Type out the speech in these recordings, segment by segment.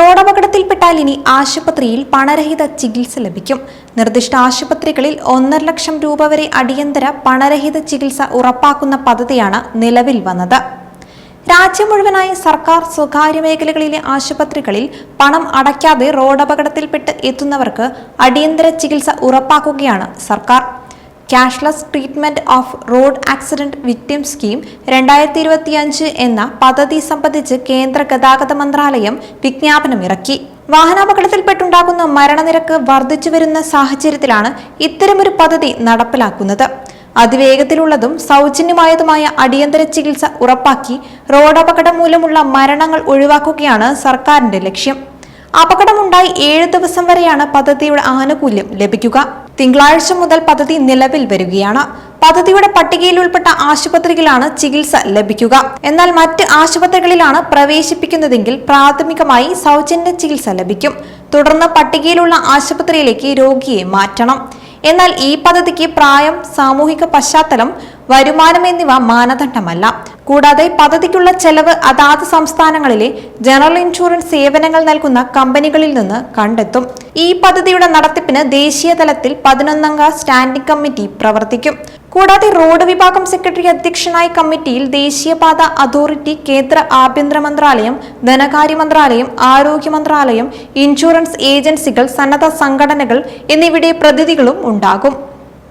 റോഡപകടത്തിൽപ്പെട്ടാൽ ഇനി ആശുപത്രിയിൽ പണരഹിത ചികിത്സ ലഭിക്കും. നിർദ്ദിഷ്ട ആശുപത്രികളിൽ ഒന്നര ലക്ഷം രൂപ വരെ അടിയന്തര പണരഹിത ചികിത്സ ഉറപ്പാക്കുന്ന പദ്ധതിയാണ് നിലവിൽ വന്നത്. രാജ്യം മുഴുവനായി സർക്കാർ സ്വകാര്യ മേഖലകളിലെ ആശുപത്രികളിൽ പണം അടയ്ക്കാതെ റോഡപകടത്തിൽപ്പെട്ട് എത്തുന്നവർക്ക് അടിയന്തര ചികിത്സ ഉറപ്പാക്കുകയാണ് സർക്കാർ. Cashless treatment of road accident victim scheme രണ്ടായിരത്തി ഇരുപത്തിയഞ്ച് എന്ന പദ്ധതി സംബന്ധിച്ച് കേന്ദ്ര ഗതാഗത മന്ത്രാലയം വിജ്ഞാപനമിറക്കി വാഹനാപകടത്തിൽപ്പെട്ടുണ്ടാകുന്ന മരണനിരക്ക് വർദ്ധിച്ചു വരുന്ന സാഹചര്യത്തിലാണ് ഇത്തരമൊരു പദ്ധതി നടപ്പിലാക്കുന്നത്. അതിവേഗത്തിലുള്ളതും സൗജന്യമായതുമായ അടിയന്തര ചികിത്സ ഉറപ്പാക്കി റോഡപകടം മൂലമുള്ള മരണങ്ങൾ ഒഴിവാക്കുകയാണ് സർക്കാരിന്റെ ലക്ഷ്യം. അപകടമുണ്ടായി ഏഴ് ദിവസം വരെയാണ് പദ്ധതിയുടെ ആനുകൂല്യം ലഭിക്കുക. തിങ്കളാഴ്ച മുതൽ പദ്ധതി നിലവിൽ വരികയാണ്. പദ്ധതിയുടെ പട്ടികയിൽ ഉൾപ്പെട്ട ആശുപത്രികളാണ് ചികിത്സ ലഭിക്കുക. എന്നാൽ മറ്റ് ആശുപത്രികളിലാണ് പ്രവേശിപ്പിക്കുന്നതെങ്കിൽ പ്രാഥമികമായി സൗജന്യ ചികിത്സ ലഭിക്കും. തുടർന്ന് പട്ടികയിലുള്ള ആശുപത്രിയിലേക്ക് രോഗിയെ മാറ്റണം. എന്നാൽ ഈ പദ്ധതിക്ക് പ്രായം സാമൂഹിക പശ്ചാത്തലം വരുമാനം എന്നിവ മാനദണ്ഡമല്ല. കൂടാതെ പദ്ധതിക്കുള്ള ചെലവ് അതാത് സംസ്ഥാനങ്ങളിലെ ജനറൽ ഇൻഷുറൻസ് സേവനങ്ങൾ നൽകുന്ന കമ്പനികളിൽ നിന്ന് കണ്ടെത്തും. ഈ പദ്ധതിയുടെ നടത്തിപ്പിന് ദേശീയ തലത്തിൽ പതിനൊന്നംഗ സ്റ്റാൻഡിംഗ് കമ്മിറ്റി പ്രവർത്തിക്കും. കൂടാതെ റോഡ് വിഭാഗം സെക്രട്ടറി അധ്യക്ഷനായ കമ്മിറ്റിയിൽ ദേശീയപാത അതോറിറ്റി കേന്ദ്ര ആഭ്യന്തര മന്ത്രാലയം ധനകാര്യ മന്ത്രാലയം ആരോഗ്യ മന്ത്രാലയം ഇൻഷുറൻസ് ഏജൻസികൾ സന്നദ്ധ സംഘടനകൾ എന്നിവയുടെ പ്രതിനിധികളും ഉണ്ടാകും.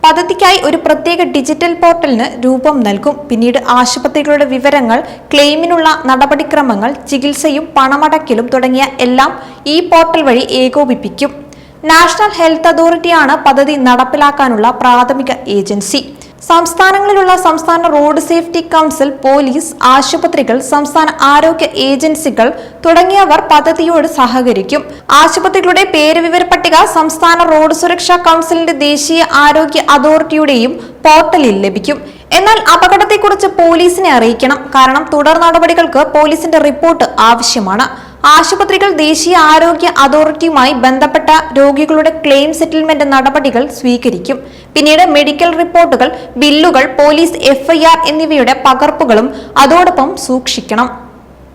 പദ്ധതിക്കായി ഒരു പ്രത്യേക ഡിജിറ്റൽ പോർട്ടലിന് രൂപം നൽകും. പിന്നീട് ആശുപത്രികളുടെ വിവരങ്ങൾ ക്ലെയിമിനുള്ള നടപടിക്രമങ്ങൾ ചികിത്സയും പണമടക്കലും തുടങ്ങിയ എല്ലാം ഈ പോർട്ടൽ വഴി ഏകോപിപ്പിക്കും. നാഷണൽ ഹെൽത്ത് അതോറിറ്റിയാണ് പദ്ധതി നടപ്പിലാക്കാനുള്ള പ്രാഥമിക ഏജൻസി. സംസ്ഥാനങ്ങളിലുള്ള സംസ്ഥാന റോഡ് സേഫ്റ്റി കൗൺസിൽ പോലീസ് ആശുപത്രികൾ സംസ്ഥാന ആരോഗ്യ ഏജൻസികൾ തുടങ്ങിയവർ പദ്ധതിയോട് സഹകരിക്കും. ആശുപത്രികളുടെ പേര് വിവര പട്ടിക സംസ്ഥാന റോഡ് സുരക്ഷാ കൗൺസിലിന്റെ ദേശീയ ആരോഗ്യ അതോറിറ്റിയുടെയും പോർട്ടലിൽ ലഭിക്കും. എന്നാൽ അപകടത്തെക്കുറിച്ച് പോലീസിനെ അറിയിക്കണം. കാരണം തുടർ നടപടികൾക്ക് പോലീസിന്റെ റിപ്പോർട്ട് ആവശ്യമാണ്. ആശുപത്രികൾ ദേശീയ ആരോഗ്യ അതോറിറ്റിയുമായി ബന്ധപ്പെട്ട രോഗികളുടെ ക്ലെയിം സെറ്റിൽമെന്റ് നടപടികൾ സ്വീകരിക്കും. പിന്നീട് മെഡിക്കൽ റിപ്പോർട്ടുകൾ ബില്ലുകൾ പോലീസ് എഫ്ഐആർ എന്നിവയുടെ പകർപ്പുകളും അതോടൊപ്പം സൂക്ഷിക്കണം.